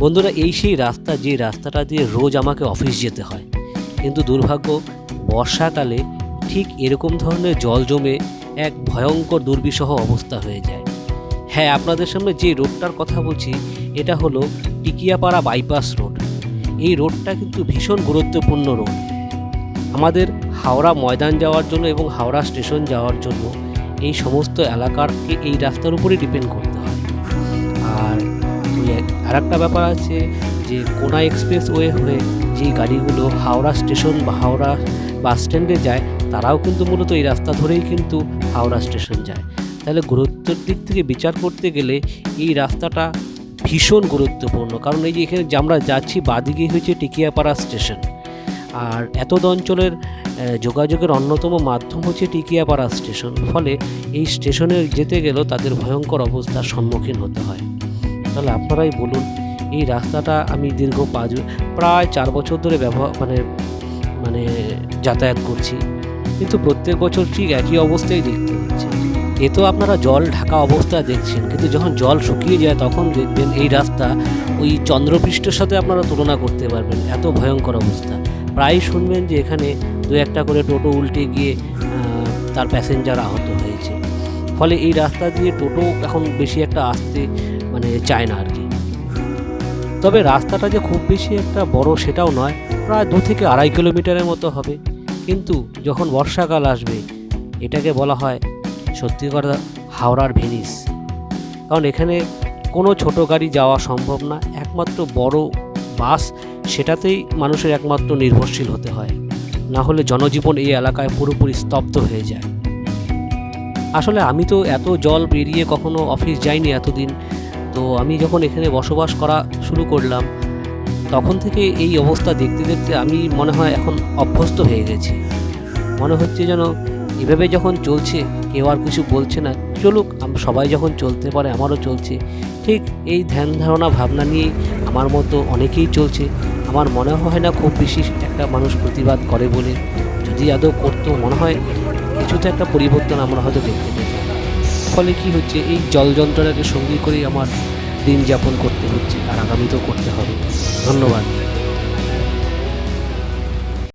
বন্ধুরা, এই সেই রাস্তা, যে রাস্তাটা দিয়ে রোজ আমাকে অফিস যেতে হয়। কিন্তু দুর্ভাগ্য, বর্ষাকালে ঠিক এরকম ধরনের জল জমে এক ভয়ঙ্কর দুর্বিষহ অবস্থা হয়ে যায়। হ্যাঁ আপনাদের সামনে যে রোডটার কথা বলছি, এটা হলো টিকিয়াপাড়া বাইপাস রোড এই রোডটা কিন্তু ভীষণ গুরুত্বপূর্ণ রোড আমাদের হাওড়া ময়দান যাওয়ার জন্য এবং হাওড়া স্টেশন যাওয়ার জন্য এই সমস্ত এলাকারকে এই রাস্তার উপরেই ডিপেন্ড আর আর একটা ব্যাপার আছে যে কোনা এক্সপ্রেস ওয়ে হয়ে যে গাড়িগুলো হাওড়া স্টেশন বা হাওড়া বাস স্ট্যান্ডে যায়, তারাও কিন্তু মূলত এই রাস্তা ধরেই কিন্তু হাওড়া স্টেশন যায়। তাহলে গুরুত্বের দিক থেকে বিচার করতে গেলে এই রাস্তাটা ভীষণ গুরুত্বপূর্ণ। কারণ এই যে এখানে যে আমরা যাচ্ছি, বাদিকে হয়েছে টিকিয়াপাড়া স্টেশন। আর এত অঞ্চলের যোগাযোগের অন্যতম মাধ্যম হচ্ছে টিকিয়াপাড়া স্টেশন। ফলে এই স্টেশনে যেতে গেলেও তাদের ভয়ঙ্কর অবস্থার সম্মুখীন হতে হয়। তাহলে আপনারাই বলুন, এই রাস্তাটা আমি দীর্ঘ পাঁচ প্রায় চার বছর ধরে ব্যবহার মানে মানে যাতায়াত করছি। কিন্তু প্রত্যেক বছর ঠিক একই অবস্থায় দেখতে হচ্ছে। এ তো আপনারা জল ঢাকা অবস্থায় দেখছেন, কিন্তু যখন জল শুকিয়ে যায় তখন দেখবেন এই রাস্তা ওই চন্দ্রপৃষ্ঠের সাথে আপনারা তুলনা করতে পারবেন, এত ভয়ঙ্কর অবস্থা। প্রায় শুনবেন যে এখানে দু একটা করে টোটো উল্টে গিয়ে তার প্যাসেঞ্জার আহত হয়েছে। ফলে এই রাস্তা দিয়ে টোটো এখন বেশি একটা আসতে মানে চায় না আর কি। তবে রাস্তাটা যে খুব বেশি একটা বড় সেটাও নয়, প্রায় দু থেকে আড়াই কিলোমিটারের মতো হবে। কিন্তু যখন বর্ষাকাল আসবে, এটাকে বলা হয় সত্যি কথা হাওড়ার ভেনিস। কারণ এখানে কোনো ছোট গাড়ি যাওয়া সম্ভব না, একমাত্র বড় বাস, সেটাতেই মানুষের একমাত্র নির্ভরশীল হতে হয়। না হলে জনজীবন এই এলাকায় পুরোপুরি স্তব্ধ হয়ে যায়। আসলে আমি তো এত জল পেরিয়ে কখনো অফিস যাইনি এতদিন। তো আমি যখন এখানে বসবাস করা শুরু করলাম, তখন থেকে এই অবস্থা দেখতে দেখতে আমি মনে হয় এখন অভ্যস্ত হয়ে গেছি। মনে হচ্ছে যেন এভাবে যখন চলছে, কেউ আর কিছু বলছে না। চলুক সবাই যখন চলতে পারে, আমারও চলছে। ঠিক এই ধ্যান ধারণা ভাবনা নিয়ে আমার মতো অনেকেই চলছে। আমার মনে হয় না খুব বেশি একটা মানুষ প্রতিবাদ করে বলে। যদি আদৌ করতো, মনে হয় কিছুতে একটা পরিবর্তন আমরা হয়তো দেখতে পেতাম। ফলে কি হচ্ছে? এই জল যন্ত্রটাকে সঙ্গী করেই আমার দিন যাপন করতে হচ্ছে আর আগামীতেও করতে হবে। ধন্যবাদ।